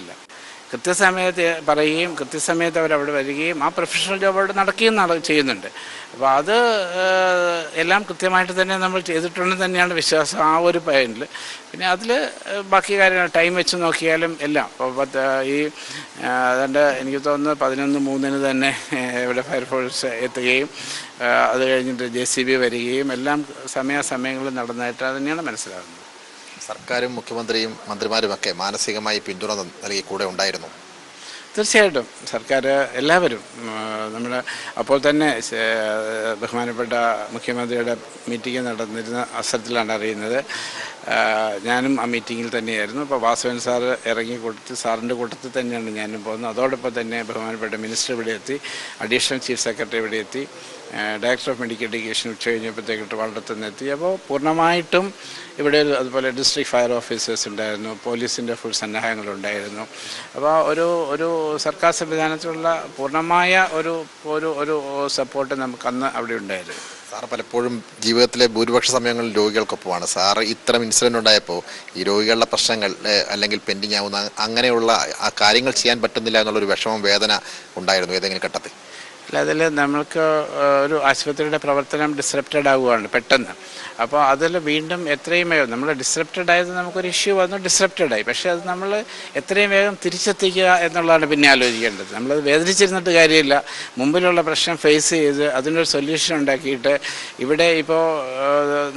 ഇല്ല കൃത്യസമയത്ത് പറയുകയും കൃത്യസമയത്ത് അവരവിടെ വരികയും ആ പ്രൊഫഷണൽ ജോബ് അവിടെ നടക്കുകയും നട ചെയ്യുന്നുണ്ട്. അപ്പോൾ അത് എല്ലാം കൃത്യമായിട്ട് തന്നെ നമ്മൾ ചെയ്തിട്ടുണ്ടെന്ന് തന്നെയാണ് വിശ്വാസം ആ ഒരു പോയിന്റിൽ പിന്നെ അതിൽ ബാക്കി കാര്യങ്ങൾ ടൈം വെച്ച് നോക്കിയാലും എല്ലാം. ഇപ്പോൾ ഈ അതുകൊണ്ട് എനിക്ക് തോന്നുന്നു പതിനൊന്ന് മൂന്നിന് തന്നെ ഇവിടെ ഫയർഫോഴ്സ് എത്തുകയും അത് കഴിഞ്ഞിട്ട് ജെ സി ബി വരികയും എല്ലാം സമയാസമയങ്ങളിൽ നടന്നതായിട്ട് തന്നെയാണ് മനസ്സിലാകുന്നത്. സർക്കാരും മുഖ്യമന്ത്രിയും മന്ത്രിമാരുമൊക്കെ മാനസികമായി പിന്തുണ നൽകി കൂടെ ഉണ്ടായിരുന്നു. തീർച്ചയായിട്ടും. സർക്കാർ എല്ലാവരും നമ്മൾ അപ്പോൾ തന്നെ ബഹുമാനപ്പെട്ട മുഖ്യമന്ത്രിയുടെ മീറ്റിംഗ് നടന്നിരുന്ന അവസരത്തിലാണ് അറിയുന്നത്. ഞാനും ആ മീറ്റിങ്ങിൽ തന്നെയായിരുന്നു. അപ്പോൾ വാസവൻ സാർ ഇറങ്ങി കൊടുത്ത് സാറിന്റെ കൂട്ടത്തിൽ തന്നെയാണ് ഞാനും പോകുന്നത്. അതോടൊപ്പം തന്നെ ബഹുമാനപ്പെട്ട മിനിസ്റ്റർ ഇവിടെ എത്തി അഡീഷണൽ ചീഫ് സെക്രട്ടറി ഇവിടെ എത്തി. ഡയറക്ടർ ഓഫ് മെഡിക്കൽ എഡ്യൂക്കേഷൻ ഉച്ച കഴിഞ്ഞപ്പോഴത്തേക്കിട്ട് വളർത്തുന്ന എത്തി. അപ്പോൾ പൂർണമായിട്ടും ഇവിടെ അതുപോലെ ഡിസ്ട്രിക്ട് ഫയർ ഓഫീസേഴ്സ് ഉണ്ടായിരുന്നു പോലീസിന്റെ ഫുൾ സന്നാഹങ്ങളുണ്ടായിരുന്നു അപ്പോൾ ഒരു ഒരു സർക്കാർ സംവിധാനത്തിലുള്ള പൂർണമായ ഒരു ഒരു ഒരു സപ്പോർട്ട് നമുക്ക് അന്ന് അവിടെ ഉണ്ടായിരുന്നു. സാർ പലപ്പോഴും ജീവിതത്തിലെ ഭൂരിപക്ഷ സമയങ്ങളിൽ രോഗികൾക്കൊപ്പമാണ്. സാർ ഇത്തരം ഇൻസിഡന്റ് ഉണ്ടായപ്പോൾ ഈ രോഗികളുടെ പ്രശ്നങ്ങൾ അല്ലെങ്കിൽ പെൻഡിങ് ആവുന്ന അങ്ങനെയുള്ള ആ കാര്യങ്ങൾ ചെയ്യാൻ പറ്റുന്നില്ല എന്നുള്ളൊരു വിഷമം വേദന ഉണ്ടായിരുന്നു ഏതെങ്കിലും ഘട്ടത്തിൽ? അല്ല അതിൽ നമ്മൾക്ക് ഒരു ആശുപത്രിയുടെ പ്രവർത്തനം ഡിസ്റപ്റ്റഡ് ആവുകയാണ് പെട്ടെന്ന്. അപ്പോൾ അതിൽ വീണ്ടും എത്രയും വേഗം നമ്മൾ ഡിസ്റപ്റ്റഡ് ആയത് നമുക്കൊരു ഇഷ്യൂ വന്നു ഡിസ്റപ്റ്റഡ് ആയി. പക്ഷേ അത് നമ്മൾ എത്രയും വേഗം തിരിച്ചെത്തിക്കുക എന്നുള്ളതാണ് പിന്നെ ആലോചിക്കേണ്ടത്. നമ്മളത് വേദനിച്ചിരുന്നിട്ട് കാര്യമില്ല. മുമ്പിലുള്ള പ്രശ്നം ഫേസ് ചെയ്ത് അതിനൊരു സൊല്യൂഷൻ ഉണ്ടാക്കിയിട്ട് ഇവിടെ ഇപ്പോൾ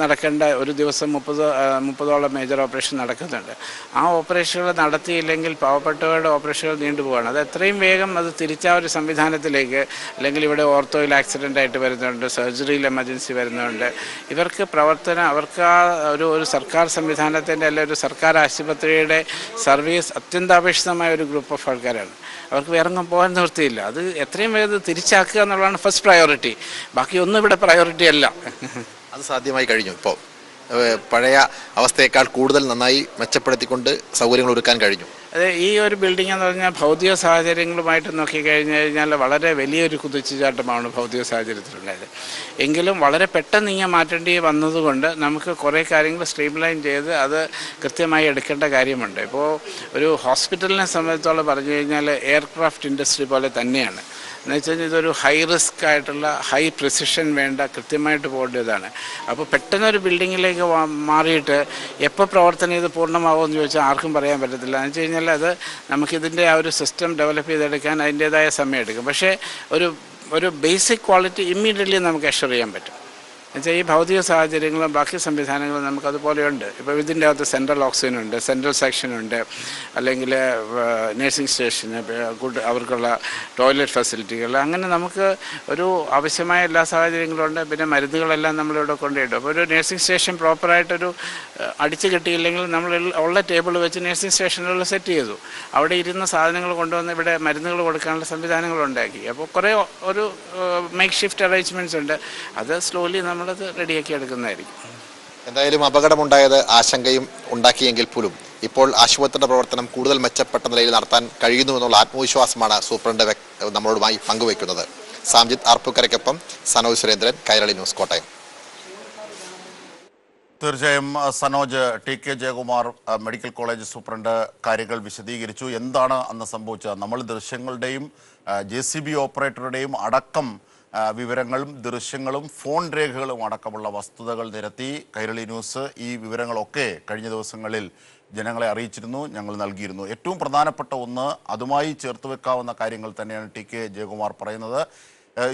നടക്കേണ്ട ഒരു ദിവസം മുപ്പത് മുപ്പതോളം മേജർ ഓപ്പറേഷൻ നടക്കുന്നുണ്ട്. ആ ഓപ്പറേഷനുകൾ നടത്തിയില്ലെങ്കിൽ പാവപ്പെട്ടവരുടെ ഓപ്പറേഷനുകൾ നീണ്ടുപോവാണ്. അത് എത്രയും വേഗം അത് തിരിച്ച ഒരു സംവിധാനത്തിലേക്ക് അല്ലെങ്കിൽ ഇവിടെ ഓർത്തോയിൽ ആക്സിഡന്റ് ആയിട്ട് വരുന്നുണ്ട് സർജറിയിൽ എമർജൻസി വരുന്നുണ്ട്. ഇവർക്ക് പ്രവർത്തനം അവർക്ക് ആ ഒരു ഒരു സർക്കാർ സംവിധാനത്തിന്റെ അല്ലെങ്കിൽ ഒരു സർക്കാർ ആശുപത്രിയുടെ സർവീസ് അത്യന്താപേക്ഷിതമായ ഒരു ഗ്രൂപ്പ് ഓഫ് ആൾക്കാരാണ്. അവർക്ക് വേറെ ഒന്നും പോകാൻ നിർത്തിയില്ല അത് എത്രയും വേഗം തിരിച്ചാക്കുക എന്നുള്ളതാണ് ഫസ്റ്റ് പ്രയോറിറ്റി ബാക്കി ഒന്നും ഇവിടെ പ്രയോറിറ്റി അല്ല. അത് സാധ്യമായി കഴിഞ്ഞു ഇപ്പോൾ പഴയ അവസ്ഥയേക്കാൾ കൂടുതൽ നന്നായി മെച്ചപ്പെടുത്തിക്കൊണ്ട് സൗകര്യങ്ങൾ ഒരുക്കാൻ കഴിഞ്ഞു. അത് ഈ ഒരു ബിൽഡിംഗ് എന്ന് പറഞ്ഞാൽ ഭൗതിക സാഹചര്യങ്ങളുമായിട്ട് നോക്കിക്കഴിഞ്ഞു കഴിഞ്ഞാൽ വളരെ വലിയൊരു കുതിച്ചുചാട്ടമാണ് ഭൗതിക സാഹചര്യത്തിലുണ്ടായത് എങ്കിലും വളരെ പെട്ടെന്ന് ഇങ്ങനെ മാറ്റേണ്ടി വന്നതുകൊണ്ട് നമുക്ക് കുറേ കാര്യങ്ങൾ സ്ട്രീംലൈൻ ചെയ്ത് അത് കൃത്യമായി എടുക്കേണ്ട കാര്യമുണ്ട്. ഇപ്പോൾ ഒരു ഹോസ്പിറ്റലിനെ സംബന്ധിച്ചോളം പറഞ്ഞു കഴിഞ്ഞാൽ എയർക്രാഫ്റ്റ് ഇൻഡസ്ട്രി പോലെ തന്നെയാണ്. എന്ന് വെച്ച് കഴിഞ്ഞാൽ ഇതൊരു ഹൈ റിസ്ക് ആയിട്ടുള്ള ഹൈ പ്രിസിഷൻ വേണ്ട കൃത്യമായിട്ട് പോകേണ്ടതാണ്. അപ്പോൾ പെട്ടെന്നൊരു ബിൽഡിങ്ങിലേക്ക് വാ- മാറിയിട്ട് എപ്പോൾ പ്രവർത്തനം ഇത് പൂർണമാകുമെന്ന് ചോദിച്ചാൽ ആർക്കും പറയാൻ പറ്റത്തില്ല. എന്ന് വെച്ച് കഴിഞ്ഞാൽ അത് നമുക്കിതിന്റെ ആ ഒരു സിസ്റ്റം ഡെവലപ്പ് ചെയ്തെടുക്കാൻ അതിന്റേതായ സമയം എടുക്കും പക്ഷേ ഒരു ഒരു ബേസിക് ക്വാളിറ്റി ഇമ്മീഡിയറ്റ്ലി നമുക്ക് അഷർ ചെയ്യാൻ പറ്റും. എന്നുവെച്ചാൽ ഈ ഭൗതിക സാഹചര്യങ്ങളും ബാക്കി സംവിധാനങ്ങളും നമുക്ക് അതുപോലെയുണ്ട് ഇപ്പോൾ ഇതിന്റെ അകത്ത് സെൻട്രൽ ഓക്സിജൻ ഉണ്ട് സെൻട്രൽ സെക്ഷൻ ഉണ്ട്. അല്ലെങ്കിൽ നേഴ്സിംഗ് സ്റ്റേഷന് ഗുഡ് അവർക്കുള്ള ടോയ്ലറ്റ് ഫെസിലിറ്റികൾ അങ്ങനെ നമുക്ക് ഒരു ആവശ്യമായ എല്ലാ സാഹചര്യങ്ങളും ഉണ്ട്. പിന്നെ മരുന്നുകളെല്ലാം നമ്മളിവിടെ കൊണ്ടുപോയിട്ടു അപ്പോൾ ഒരു നേഴ്സിംഗ് സ്റ്റേഷൻ പ്രോപ്പറായിട്ടൊരു അടിച്ചു കിട്ടിയില്ലെങ്കിൽ നമ്മൾ ഉള്ള ടേബിൾ വെച്ച് നേഴ്സിംഗ് സ്റ്റേഷനുകളിൽ സെറ്റ് ചെയ്തു. അവിടെ ഇരുന്ന സാധനങ്ങൾ കൊണ്ടുവന്ന് ഇവിടെ മരുന്നുകൾ കൊടുക്കാനുള്ള സംവിധാനങ്ങൾ ഉണ്ടാക്കി. അപ്പോൾ കുറേ ഒരു മേക്ക് ഷിഫ്റ്റ് അറേഞ്ച്മെന്റ്സ് ഉണ്ട്. അത് സ്ലോലി നമ്മളത് റെഡിയാക്കി എടുക്കുന്നതായിരിക്കും. എന്തായാലും അപകടമുണ്ടായത് ആശങ്കയും ഉണ്ടാക്കിയെങ്കിൽ പോലും ഇപ്പോൾ ആശുപത്രിയുടെ പ്രവർത്തനം കൂടുതൽ മെച്ചപ്പെട്ട നിലയിൽ നടത്താൻ കഴിയുന്നു എന്നുള്ള ആത്മവിശ്വാസമാണ് സൂപ്രണ്ട് നമ്മളോടുമായി പങ്കുവയ്ക്കുന്നത്. സാംജിത് ആർപ്പുക്കരയ്ക്കൊപ്പം സനോജ് സുരേന്ദ്രൻ കൈരളി ന്യൂസ് കോട്ടയം. തീർച്ചയായും Sanoj T K Jayakumar medical college superintendent കാര്യങ്ങൾ വിശദീകരിച്ചു. എന്താണ് അന്ന് സംഭവിച്ചത്? നമ്മൾ ദൃശ്യങ്ങളുടെയും ജെ സി ബി ഓപ്പറേറ്ററുടെയും അടക്കം വിവരങ്ങളും ദൃശ്യങ്ങളും ഫോൺ രേഖകളും അടക്കമുള്ള വസ്തുതകൾ നിരത്തി കൈരളി ന്യൂസ് ഈ വിവരങ്ങളൊക്കെ കഴിഞ്ഞ ദിവസങ്ങളിൽ ജനങ്ങളെ അറിയിച്ചിരുന്നു ഞങ്ങൾ നൽകിയിരുന്നു. ഏറ്റവും പ്രധാനപ്പെട്ട ഒന്ന് അതുമായി ചേർത്ത് വെക്കാവുന്ന കാര്യങ്ങൾ തന്നെയാണ് ടി കെ ജയകുമാർ പറയുന്നത്.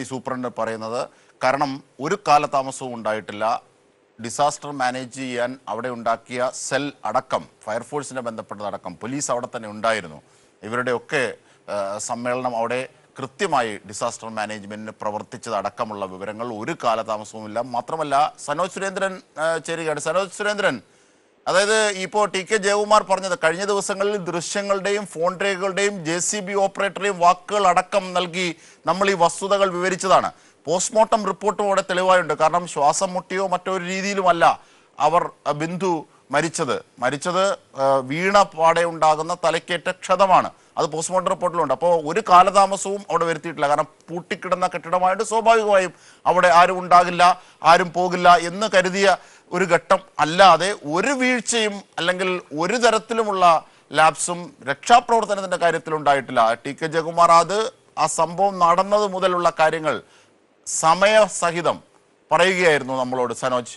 ഈ സൂപ്രണ്ട് പറയുന്നത് കാരണം ഒരു കാലതാമസവും ഉണ്ടായിട്ടില്ല. ഡിസാസ്റ്റർ മാനേജ് ചെയ്യാൻ അവിടെ ഉണ്ടാക്കിയ സെൽ അടക്കം ഫയർഫോഴ്സിനെ ബന്ധപ്പെട്ടതടക്കം പോലീസ് അവിടെ തന്നെ ഉണ്ടായിരുന്നു. ഇവരുടെയൊക്കെ സമ്മേളനം അവിടെ കൃത്യമായി ഡിസാസ്റ്റർ മാനേജ്മെന്റിന് പ്രവർത്തിച്ചതടക്കമുള്ള വിവരങ്ങൾ ഒരു കാലതാമസവുമില്ല. മാത്രമല്ല സനോജ് സുരേന്ദ്രൻ ചേരുകയാണ്. സനോജ് സുരേന്ദ്രൻ അതായത് ഇപ്പോൾ ടി കെ ജയകുമാർ പറഞ്ഞത് കഴിഞ്ഞ ദിവസങ്ങളിൽ ദൃശ്യങ്ങളുടെയും ഫോൺ രേഖകളുടെയും ജെ സി ബി ഓപ്പറേറ്ററെയും വാക്കുകൾ അടക്കം നൽകി നമ്മൾ ഈ വസ്തുതകൾ വിവരിച്ചതാണ്. പോസ്റ്റ്മോർട്ടം റിപ്പോർട്ടും അവിടെ തെളിവായുണ്ട് കാരണം ശ്വാസം മുട്ടിയോ മറ്റൊരു രീതിയിലുമല്ല അവർ ബിന്ദു മരിച്ചത്. മരിച്ചത് വീണ പാടെ ഉണ്ടാകുന്ന തലക്കേറ്റ ക്ഷതമാണ്. അത് പോസ്റ്റ്മോർട്ടം റിപ്പോർട്ടിലുണ്ട്. അപ്പോൾ ഒരു കാലതാമസവും അവിടെ വരുത്തിയിട്ടില്ല. കാരണം പൂട്ടിക്കിടന്ന കെട്ടിടമായിട്ട് സ്വാഭാവികമായും അവിടെ ആരും ഉണ്ടാകില്ല ആരും പോകില്ല എന്ന് കരുതിയ ഒരു ഘട്ടം അല്ലാതെ ഒരു വീഴ്ചയും അല്ലെങ്കിൽ ഒരു തരത്തിലുമുള്ള ലാപ്സും രക്ഷാപ്രവർത്തനത്തിന്റെ കാര്യത്തിൽ ഉണ്ടായിട്ടില്ല ടി കെ ജയകുമാർ അത് ആ സംഭവം നടന്നത് മുതലുള്ള കാര്യങ്ങൾ സമയസഹിതം പറയുകയായിരുന്നു നമ്മളോട് സനോജ്.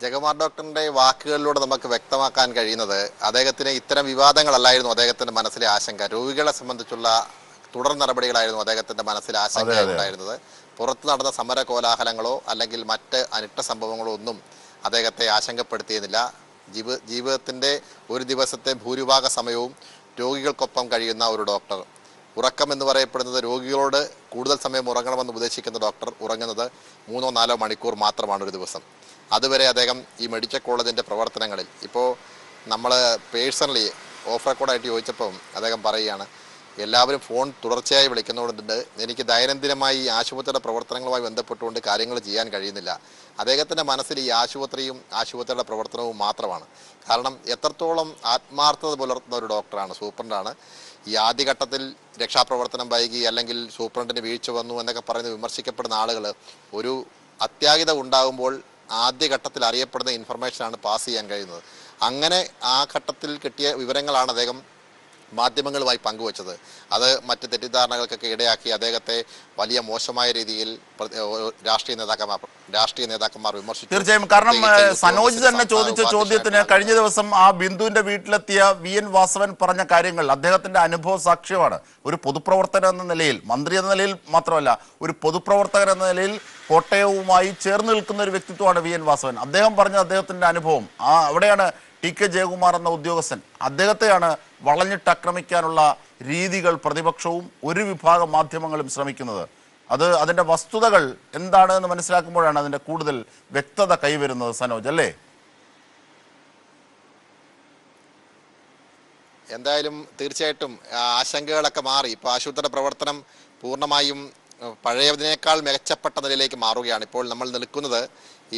ജഗമാർ ഡോക്ടറിന്റെ വാക്കുകളിലൂടെ നമുക്ക് വ്യക്തമാക്കാൻ കഴിയുന്നത് അദ്ദേഹത്തിന് ഇത്തരം വിവാദങ്ങളല്ലായിരുന്നു അദ്ദേഹത്തിന്റെ മനസ്സിലെ ആശങ്ക. രോഗികളെ സംബന്ധിച്ചുള്ള തുടർ നടപടികളായിരുന്നു അദ്ദേഹത്തിന്റെ മനസ്സിൽ ആശങ്ക. ഉണ്ടായിരുന്നത്. പുറത്ത് നടന്ന സമര കോലാഹലങ്ങളോ അല്ലെങ്കിൽ മറ്റ് അനിഷ്ട സംഭവങ്ങളോ ഒന്നും അദ്ദേഹത്തെ ആശങ്കപ്പെടുത്തിയിരുന്നില്ല. ജീവ ജീവിതത്തിന്റെ ഒരു ദിവസത്തെ ഭൂരിഭാഗ സമയവും രോഗികൾക്കൊപ്പം കഴിയുന്ന ഒരു ഡോക്ടർ. ഉറക്കം എന്ന് പറയപ്പെടുന്നത് രോഗികളോട് കൂടുതൽ സമയം ഉറങ്ങണമെന്ന് ഉപദേശിക്കുന്ന ഡോക്ടർ ഉറങ്ങുന്നത് മൂന്നോ നാലോ മണിക്കൂർ മാത്രമാണ് ഒരു ദിവസം. അതുവരെ അദ്ദേഹം ഈ മെഡിക്കൽ കോളേജിന്റെ പ്രവർത്തനങ്ങളിൽ ഇപ്പോൾ നമ്മൾ പേഴ്സണലി ഓഫ് റെക്കോർഡായിട്ട് ചോദിച്ചപ്പം അദ്ദേഹം പറയുകയാണ് എല്ലാവരും ഫോൺ തുടർച്ചയായി വിളിക്കുന്നതുകൊണ്ട് എനിക്ക് ദൈനംദിനമായി ഈ ആശുപത്രിയുടെ പ്രവർത്തനങ്ങളുമായി ബന്ധപ്പെട്ടുകൊണ്ട് കാര്യങ്ങൾ ചെയ്യാൻ കഴിയുന്നില്ല. അദ്ദേഹത്തിന്റെ മനസ്സിൽ ഈ ആശുപത്രിയും ആശുപത്രിയുടെ പ്രവർത്തനവും മാത്രമാണ്. കാരണം എത്രത്തോളം ആത്മാർത്ഥത പുലർത്തുന്ന ഒരു ഡോക്ടറാണ് സൂപ്രണ്ടാണ്. ഈ ആദ്യഘട്ടത്തിൽ രക്ഷാപ്രവർത്തനം വൈകി അല്ലെങ്കിൽ സൂപ്രണ്ടിന് വീഴ്ച വന്നു എന്നൊക്കെ പറയുന്ന വിമർശിക്കപ്പെടുന്ന ആളുകൾ ഒരു അത്യാഹിത ഉണ്ടാകുമ്പോൾ ആദ്യഘട്ടത്തിൽ അറിയപ്പെടുന്ന ഇൻഫർമേഷനാണ് പാസ് ചെയ്യാൻ കഴിയുന്നത്. അങ്ങനെ ആ ഘട്ടത്തിൽ കിട്ടിയ വിവരങ്ങളാണ് അദ്ദേഹം മാധ്യമങ്ങളുമായി പങ്കുവച്ചത്. അത് മറ്റ് തെറ്റിദ്ധാരണകൾക്കൊക്കെ ഇടയാക്കി അദ്ദേഹത്തെ വലിയ മോശമായ രീതിയിൽ രാഷ്ട്രീയ നേതാക്കന്മാർ രാഷ്ട്രീയ നേതാക്കന്മാർ വിമർശിച്ചു. തീർച്ചയായും. കാരണം സനോജ് തന്നെ ചോദിച്ച ചോദ്യത്തിന് കഴിഞ്ഞ ദിവസം ആ ബിന്ദുവിന്റെ വീട്ടിലെത്തിയ വി എൻ വാസവൻ പറഞ്ഞ കാര്യങ്ങൾ അദ്ദേഹത്തിന്റെ അനുഭവ സാക്ഷ്യമാണ്. ഒരു പൊതുപ്രവർത്തകൻ എന്ന നിലയിൽ മന്ത്രി എന്ന നിലയിൽ മാത്രമല്ല ഒരു പൊതുപ്രവർത്തകൻ എന്ന നിലയിൽ കോട്ടയവുമായി ചേർന്ന് നിൽക്കുന്ന ഒരു വ്യക്തിത്വമാണ് വി എൻ വാസവൻ. അദ്ദേഹം പറഞ്ഞ അദ്ദേഹത്തിന്റെ അനുഭവം ആ അവിടെയാണ് ടി കെ ജയകുമാർ എന്ന ഉദ്യോഗസ്ഥൻ അദ്ദേഹത്തെയാണ് വളഞ്ഞിട്ട് ആക്രമിക്കാനുള്ള രീതികൾ പ്രതിപക്ഷവും ഒരു വിഭാഗം മാധ്യമങ്ങളും ശ്രമിക്കുന്നത്. അത് അതിന്റെ വസ്തുതകൾ എന്താണ് എന്ന് മനസ്സിലാക്കുമ്പോഴാണ് അതിന്റെ കൂടുതൽ വ്യക്തത കൈവരുന്നത് സനോജ് അല്ലേ? എന്തായാലും തീർച്ചയായിട്ടും ആശങ്കകളൊക്കെ മാറി. ഇപ്പോൾ ആശുപത്രിയുടെ പ്രവർത്തനം പൂർണമായും പഴയതിനേക്കാൾ മികച്ചപ്പെട്ട നിലയിലേക്ക് മാറുകയാണ്. ഇപ്പോൾ നമ്മൾ നിൽക്കുന്നത്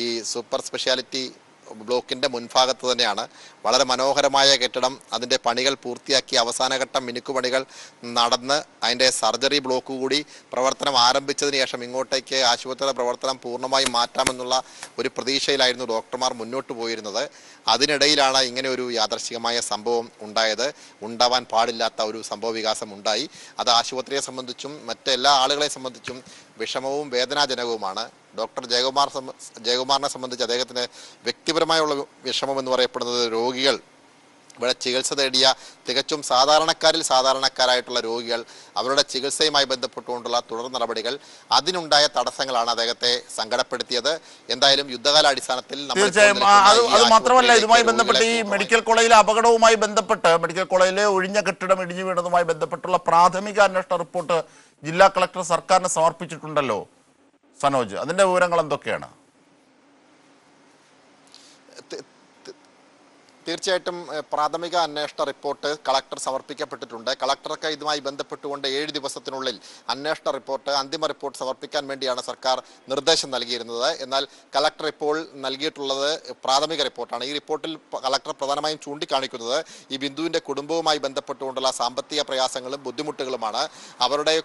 ഈ സൂപ്പർ സ്പെഷ്യാലിറ്റി ബ്ലോക്കിന്റെ മുൻഭാഗത്ത് തന്നെയാണ്. വളരെ മനോഹരമായ കെട്ടിടം. അതിന്റെ പണികൾ പൂർത്തിയാക്കി അവസാനഘട്ടം മിനുക്കുപണികൾ നടന്ന് അതിന്റെ സർജറി ബ്ലോക്ക് കൂടി പ്രവർത്തനം ആരംഭിച്ചതിന് ശേഷം ഇങ്ങോട്ടേക്ക് ആശുപത്രിയുടെ പ്രവർത്തനം പൂർണമായും മാറ്റാമെന്നുള്ള ഒരു പ്രതീക്ഷയിലായിരുന്നു ഡോക്ടർമാർ മുന്നോട്ട് പോയിരുന്നത്. അതിനിടയിലാണ് ഇങ്ങനെ ഒരു യാദർശികമായ സംഭവം ഉണ്ടായത്. ഉണ്ടാവാൻ പാടില്ലാത്ത ഒരു സംഭവ വികാസം ഉണ്ടായി. അത് ആശുപത്രിയെ സംബന്ധിച്ചും മറ്റെല്ലാ ആളുകളെ സംബന്ധിച്ചും വിഷമവും വേദനാജനകവുമാണ്. ഡോക്ടർ ജയകുമാർ ജയകുമാറിനെ സംബന്ധിച്ച് അദ്ദേഹത്തിന് വ്യക്തിപരമായുള്ള വിഷമം എന്ന് പറയപ്പെടുന്നത് രോഗികൾ. ഇവിടെ ചികിത്സ തേടിയ തികച്ചും സാധാരണക്കാരിൽ സാധാരണക്കാരായിട്ടുള്ള രോഗികൾ അവരുടെ ചികിത്സയുമായി ബന്ധപ്പെട്ടുകൊണ്ടുള്ള തുടർ നടപടികൾ അതിനുണ്ടായ തടസ്സങ്ങളാണ് അദ്ദേഹത്തെ സങ്കടപ്പെടുത്തിയത്. എന്തായാലും യുദ്ധകാലാടിസ്ഥാനത്തിൽ തീർച്ചയായും അത് മാത്രമല്ല ഇതുമായി ബന്ധപ്പെട്ട് ഈ മെഡിക്കൽ കോളേജിലെ അപകടവുമായി ബന്ധപ്പെട്ട് മെഡിക്കൽ കോളേജിലെ ഒഴിഞ്ഞ കെട്ടിടം ഇടിഞ്ഞു വീണതുമായി ബന്ധപ്പെട്ടുള്ള പ്രാഥമിക അന്വേഷണ റിപ്പോർട്ട് ജില്ലാ കളക്ടർ സർക്കാരിന് സമർപ്പിച്ചിട്ടുണ്ടല്ലോ. സനോജ് അതിന്റെ വിവരങ്ങൾ എന്തൊക്കെയാണ്? തീർച്ചയായിട്ടും പ്രാഥമിക അന്വേഷണ റിപ്പോർട്ട് കളക്ടർ സമർപ്പിക്കപ്പെട്ടിട്ടുണ്ട്. കളക്ടർക്ക് ഇതുമായി ബന്ധപ്പെട്ടുകൊണ്ട് ഏഴ് ദിവസത്തിനുള്ളിൽ അന്വേഷണ റിപ്പോർട്ട് അന്തിമ റിപ്പോർട്ട് സമർപ്പിക്കാൻ വേണ്ടിയാണ് സർക്കാർ നിർദ്ദേശം നൽകിയിരുന്നത്. എന്നാൽ കളക്ടർ ഇപ്പോൾ നൽകിയിട്ടുള്ളത് പ്രാഥമിക റിപ്പോർട്ടാണ്. ഈ റിപ്പോർട്ടിൽ കളക്ടർ പ്രധാനമായും ചൂണ്ടിക്കാണിക്കുന്നത് ഈ ബിന്ദുവിന്റെ കുടുംബവുമായി ബന്ധപ്പെട്ടുകൊണ്ടുള്ള സാമ്പത്തിക പ്രയാസങ്ങളും ബുദ്ധിമുട്ടുകളുമാണ്. അവരുടെ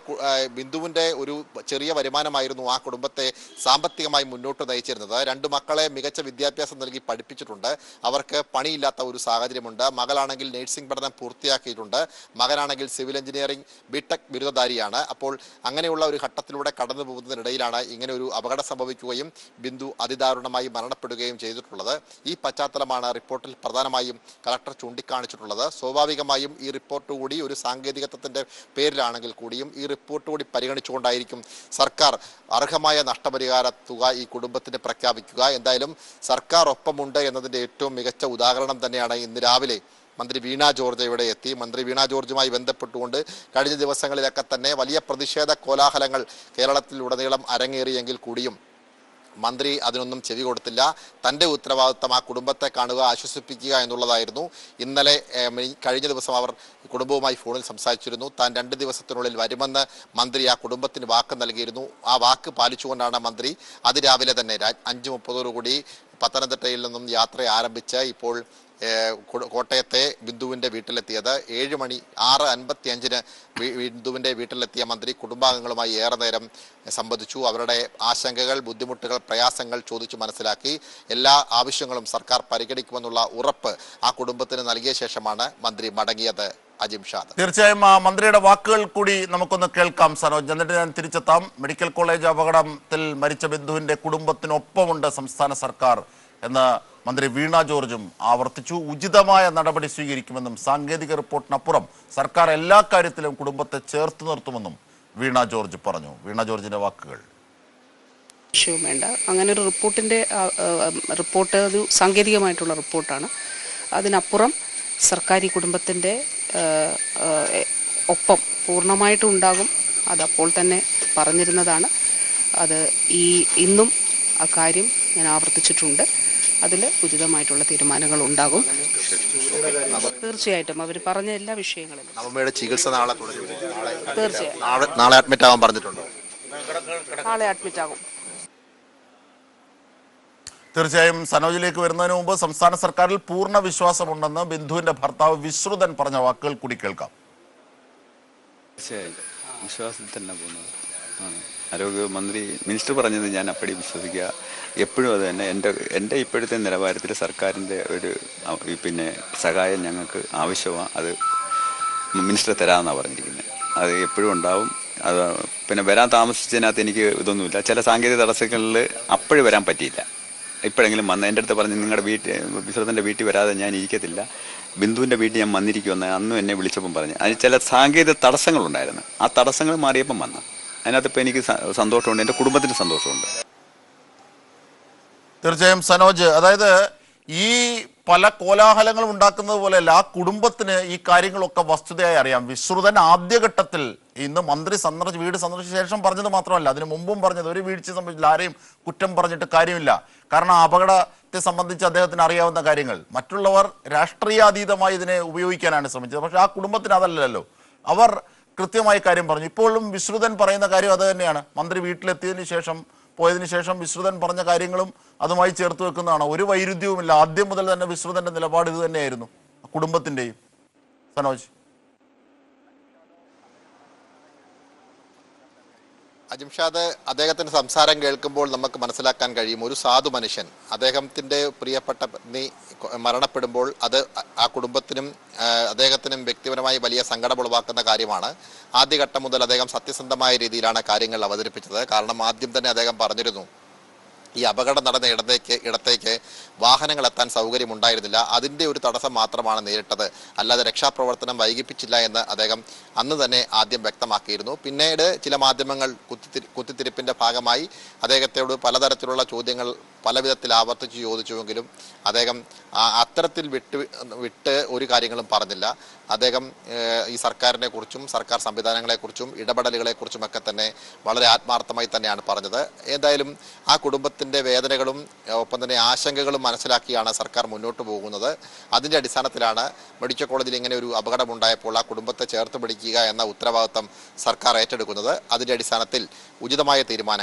ബിന്ദുവിന്റെ ഒരു ചെറിയ വരുമാനമായിരുന്നു ആ കുടുംബത്തെ സാമ്പത്തികമായി മുന്നോട്ട് നയിച്ചിരുന്നത്. രണ്ട് മക്കളെ മികച്ച വിദ്യാഭ്യാസം നൽകി പഠിപ്പിച്ചിട്ടുണ്ട്. അവർക്ക് പണിയില്ലാത്ത ഒരു സാഹചര്യമുണ്ട്. മകളാണെങ്കിൽ നഴ്സിംഗ് പഠനം പൂർത്തിയാക്കിയിട്ടുണ്ട്. മകനാണെങ്കിൽ സിവിൽ എഞ്ചിനീയറിംഗ് ബിടെക് ബിരുദധാരിയാണ്. അപ്പോൾ അങ്ങനെയുള്ള ഒരു ഘട്ടത്തിലൂടെ കടന്നു പോകുന്നതിനിടയിലാണ് ഇങ്ങനെ ഒരു അപകടം സംഭവിക്കുകയും ബിന്ദു അതിദാരുണമായി മരണപ്പെടുകയും ചെയ്തിട്ടുള്ളത്. ഈ പശ്ചാത്തലമാണ് റിപ്പോർട്ടിൽ പ്രധാനമായും കളക്ടർ ചൂണ്ടിക്കാണിച്ചിട്ടുള്ളത്. സ്വാഭാവികമായും ഈ റിപ്പോർട്ട് കൂടി ഒരു സാങ്കേതികത്വത്തിന്റെ പേരിലാണെങ്കിൽ കൂടിയും ഈ റിപ്പോർട്ട് കൂടി പരിഗണിച്ചുകൊണ്ടായിരിക്കും സർക്കാർ അർഹമായ നഷ്ടപരിഹാര തുക ഈ കുടുംബത്തിന് പ്രഖ്യാപിക്കുക. എന്തായാലും സർക്കാർ ഒപ്പമുണ്ട് എന്നതിന്റെ ഏറ്റവും മികച്ച ഉദാഹരണം തന്നെയാണ് ഇന്ന് രാവിലെ മന്ത്രി വീണ ജോർജ് ഇവിടെ എത്തി. മന്ത്രി വീണ ജോർജുമായി ബന്ധപ്പെട്ടുകൊണ്ട് കഴിഞ്ഞ ദിവസങ്ങളിലൊക്കെ തന്നെ വലിയ പ്രതിഷേധ കോലാഹലങ്ങൾ കേരളത്തിലുടനീളം അരങ്ങേറിയെങ്കിൽ കൂടിയും മന്ത്രി അതിനൊന്നും ചെവി കൊടുത്തില്ല. തന്റെ ഉത്തരവാദിത്തം ആ കുടുംബത്തെ കാണുക ആശ്വസിപ്പിക്കുക എന്നുള്ളതായിരുന്നു. ഇന്നലെ കഴിഞ്ഞ ദിവസം അവർ കുടുംബവുമായി ഫോണിൽ സംസാരിച്ചിരുന്നു. താൻ രണ്ട് ദിവസത്തിനുള്ളിൽ വരുമെന്ന് മന്ത്രി ആ കുടുംബത്തിന് വാക്ക് നൽകിയിരുന്നു. ആ വാക്ക് പാലിച്ചുകൊണ്ടാണ് മന്ത്രി അതിരാവിലെ തന്നെ അഞ്ച് മുപ്പതോടുകൂടി പത്തനംതിട്ടയിൽ നിന്നും യാത്ര ആരംഭിച്ച് ഇപ്പോൾ കോട്ടയത്തെ ബിന്ദുവിന്റെ വീട്ടിലെത്തിയത് ഏഴ് മണി ആറ് അൻപത്തി അഞ്ചിന് ബിന്ദുവിന്റെ വീട്ടിലെത്തിയ മന്ത്രി കുടുംബാംഗങ്ങളുമായി ഏറെ നേരം സംബന്ധിച്ചു അവരുടെ ആശങ്കകൾ ബുദ്ധിമുട്ടുകൾ പ്രയാസങ്ങൾ ചോദിച്ചു മനസ്സിലാക്കി. എല്ലാ ആവശ്യങ്ങളും സർക്കാർ പരിഗണിക്കുമെന്നുള്ള ഉറപ്പ് ആ കുടുംബത്തിന് നൽകിയ ശേഷമാണ് മന്ത്രി മടങ്ങിയത്. അജിം ഷാദ്. മന്ത്രിയുടെ വാക്കുകൾ കൂടി നമുക്കൊന്ന് കേൾക്കാം സനോജ് എന്നിട്ട് ഞാൻ തിരിച്ചെത്താം. മെഡിക്കൽ കോളേജ് അപകടത്തിൽ മരിച്ച ബിന്ദുവിന്റെ കുടുംബത്തിനൊപ്പമുണ്ട് സംസ്ഥാന സർക്കാർ എന്ന് മന്ത്രി വീണ ജോർജും ആവർത്തിച്ചു. ഉചിതമായ നടപടി സ്വീകരിക്കുമെന്നും സാങ്കേതിക റിപ്പോർട്ടിനപ്പുറം സർക്കാർ എല്ലാ കാര്യത്തിലും കുടുംബത്തെ ചേർത്ത് നിർത്തുമെന്നും വീണ ജോർജ് പറഞ്ഞു. വീണ ജോർജിന്റെ വാക്കുകൾ. വേണ്ട. അങ്ങനെ ഒരു റിപ്പോർട്ടിന്റെ റിപ്പോർട്ട് ഒരു സാങ്കേതികമായിട്ടുള്ള റിപ്പോർട്ടാണ്. അതിനപ്പുറം സർക്കാർ ഈ കുടുംബത്തിന്റെ ഒപ്പം പൂർണമായിട്ടും ഉണ്ടാകും. അതപ്പോൾ തന്നെ പറഞ്ഞിരുന്നതാണ്. അത് ഈ ഇന്നും ആ കാര്യം ഞാൻ ആവർത്തിച്ചിട്ടുണ്ട്. അതിൽ ഉചിതമായിട്ടുള്ള തീരുമാനങ്ങൾ ഉണ്ടാകും തീർച്ചയായിട്ടും അവർ പറഞ്ഞ എല്ലാ വിഷയങ്ങളും ചികിത്സ നാളെ തീർച്ചയായും. നാളെ അഡ്മിറ്റ് ആവാൻ പറഞ്ഞിട്ടുണ്ടോ? നാളെ അഡ്മിറ്റ് ആകും. തീർച്ചയായും സനോജിലേക്ക് വരുന്നതിന് മുമ്പ് സംസ്ഥാന സർക്കാരിൽ പൂർണ വിശ്വാസമുണ്ടെന്ന് ബിന്ദുവിന്റെ ഭർത്താവ് വിശ്രുതൻ പറഞ്ഞ വാക്കുകൾ കൂടി കേൾക്കാം. തീർച്ചയായും വിശ്വാസത്തിൽ തന്നെ പോകുന്നത്. ആരോഗ്യമന്ത്രി മിനിസ്റ്റർ പറഞ്ഞത് ഞാൻ അപ്പടി വിശ്വസിക്കുക. എപ്പോഴും അത് തന്നെ. എന്റെ എന്റെ ഇപ്പോഴത്തെ നിലവാരത്തിൽ സർക്കാരിന്റെ ഒരു പിന്നെ സഹായം ഞങ്ങൾക്ക് ആവശ്യമാണ് അത് മിനിസ്റ്റർ തരാമെന്നാണ് പറഞ്ഞിരിക്കുന്നത്. അത് എപ്പോഴും ഉണ്ടാവും. അത് പിന്നെ വരാൻ താമസിച്ചതിനകത്ത് എനിക്ക് ഇതൊന്നുമില്ല. ചില സാങ്കേതിക തടസ്സങ്ങളിൽ അപ്പോഴും വരാൻ പറ്റിയില്ല. ഇപ്പോഴെങ്കിലും വന്ന് എന്റെ അടുത്ത് പറഞ്ഞ് നിങ്ങളുടെ വീട്ടിൽ വിശ്രത്തിന്റെ വീട്ടിൽ വരാതെ ഞാൻ ഇരിക്കത്തില്ല. ബിന്ദുവിന്റെ വീട്ടിൽ ഞാൻ വന്നിരിക്കുമെന്ന് അന്നും എന്നെ വിളിച്ചപ്പം പറഞ്ഞു. അതിന് ചില സാങ്കേതിക തടസ്സങ്ങളുണ്ടായിരുന്നു. ആ തടസ്സങ്ങൾ മാറിയപ്പം വന്നു. അതിനകത്ത് ഇപ്പോൾ എനിക്ക് സന്തോഷമുണ്ട്. എന്റെ കുടുംബത്തിന് സന്തോഷമുണ്ട്. തീർച്ചയായും സനോജ് അതായത് ഈ പല കോലാഹലങ്ങളും ഉണ്ടാക്കുന്നത് പോലെയല്ല ആ കുടുംബത്തിന് ഈ കാര്യങ്ങളൊക്കെ വസ്തുതയായി അറിയാം. വിശ്രുതൻ ആദ്യഘട്ടത്തിൽ ഇന്ന് മന്ത്രി സന്ദർശിച്ച് വീട് സന്ദർശിച്ച ശേഷം പറഞ്ഞത് മാത്രമല്ല അതിന് മുമ്പും പറഞ്ഞത് ഒരു വീഴ്ച സംബന്ധിച്ചില്ല ആരെയും കുറ്റം പറഞ്ഞിട്ട് കാര്യമില്ല. കാരണം അപകടത്തെ സംബന്ധിച്ച് അദ്ദേഹത്തിന് അറിയാവുന്ന കാര്യങ്ങൾ. മറ്റുള്ളവർ രാഷ്ട്രീയാതീതമായി ഇതിനെ ഉപയോഗിക്കാനാണ് ശ്രമിച്ചത്. പക്ഷെ ആ കുടുംബത്തിന് അതല്ലല്ലോ. അവർ കൃത്യമായി കാര്യം പറഞ്ഞു. ഇപ്പോഴും വിശ്രുതൻ പറയുന്ന കാര്യം അത് തന്നെയാണ്. മന്ത്രി വീട്ടിലെത്തിയതിന് ശേഷം പോയതിനു ശേഷം വിശ്രുതൻ പറഞ്ഞ കാര്യങ്ങളും അതുമായി ചേർത്ത് വെക്കുന്നതാണ്. ഒരു വൈരുദ്ധ്യവുമില്ല. ആദ്യം മുതൽ തന്നെ വിശ്രുതന്റെ നിലപാട് ഇത് തന്നെയായിരുന്നു. കുടുംബത്തിന്റെയും. സനോജ്. അജിംഷാദ് അദ്ദേഹത്തിന്റെ സംസാരം കേൾക്കുമ്പോൾ നമുക്ക് മനസ്സിലാക്കാൻ കഴിയും. ഒരു സാധു മനുഷ്യൻ അദ്ദേഹത്തിന്റെ പ്രിയപ്പെട്ട പത്നി മരണപ്പെടുമ്പോൾ അത് ആ കുടുംബത്തിനും അദ്ദേഹത്തിനും വ്യക്തിപരമായി വലിയ സങ്കടം ഉളവാക്കുന്ന കാര്യമാണ്. ആദ്യഘട്ടം മുതൽ അദ്ദേഹം സത്യസന്ധമായ രീതിയിലാണ് കാര്യങ്ങൾ അവതരിപ്പിച്ചത്. കാരണം ആദ്യം തന്നെ അദ്ദേഹം പറഞ്ഞിരുന്നു ഈ അപകടം നടന്ന ഇടത്തേക്ക് ഇടത്തേക്ക് വാഹനങ്ങൾ എത്താൻ സൗകര്യമുണ്ടായിരുന്നില്ല. അതിന്റെ ഒരു തടസ്സം മാത്രമാണ് നേരിട്ടത്. അല്ലാതെ രക്ഷാപ്രവർത്തനം വൈകിപ്പിച്ചില്ല എന്ന് അദ്ദേഹം അന്ന് തന്നെ ആദ്യം വ്യക്തമാക്കിയിരുന്നു. പിന്നീട് ചില മാധ്യമങ്ങൾ കുത്തിത്തിരി കുത്തിത്തിരിപ്പിന്റെ ഭാഗമായി അദ്ദേഹത്തോട് പലതരത്തിലുള്ള ചോദ്യങ്ങൾ പല വിധത്തിൽ ആവർത്തിച്ച് ചോദിച്ചുവെങ്കിലും അദ്ദേഹം അത്തരത്തിൽ വിട്ട് വിട്ട് ഒരു കാര്യങ്ങളും പറഞ്ഞില്ല. അദ്ദേഹം ഈ സർക്കാരിനെ കുറിച്ചും സർക്കാർ സംവിധാനങ്ങളെക്കുറിച്ചും ഇടപെടലുകളെക്കുറിച്ചും ഒക്കെ തന്നെ വളരെ ആത്മാർത്ഥമായി തന്നെയാണ് പറഞ്ഞത്. ഏതായാലും ആ കുടുംബത്തിന്റെ വേദനകളും ഒപ്പം തന്നെ ആശങ്കകളും മനസ്സിലാക്കിയാണ് സർക്കാർ മുന്നോട്ട് പോകുന്നത്. അതിന്റെ അടിസ്ഥാനത്തിലാണ് മെഡിക്കൽ കോളേജിൽ ഇങ്ങനെ ഒരു അപകടമുണ്ടായപ്പോൾ ആ കുടുംബത്തെ ചേർത്ത് പിടിക്കുക എന്ന ഉത്തരവാദിത്തം സർക്കാർ ഏറ്റെടുക്കുന്നത്. അതിന്റെ അടിസ്ഥാനത്തിൽ ഉചിതമായ തീരുമാനം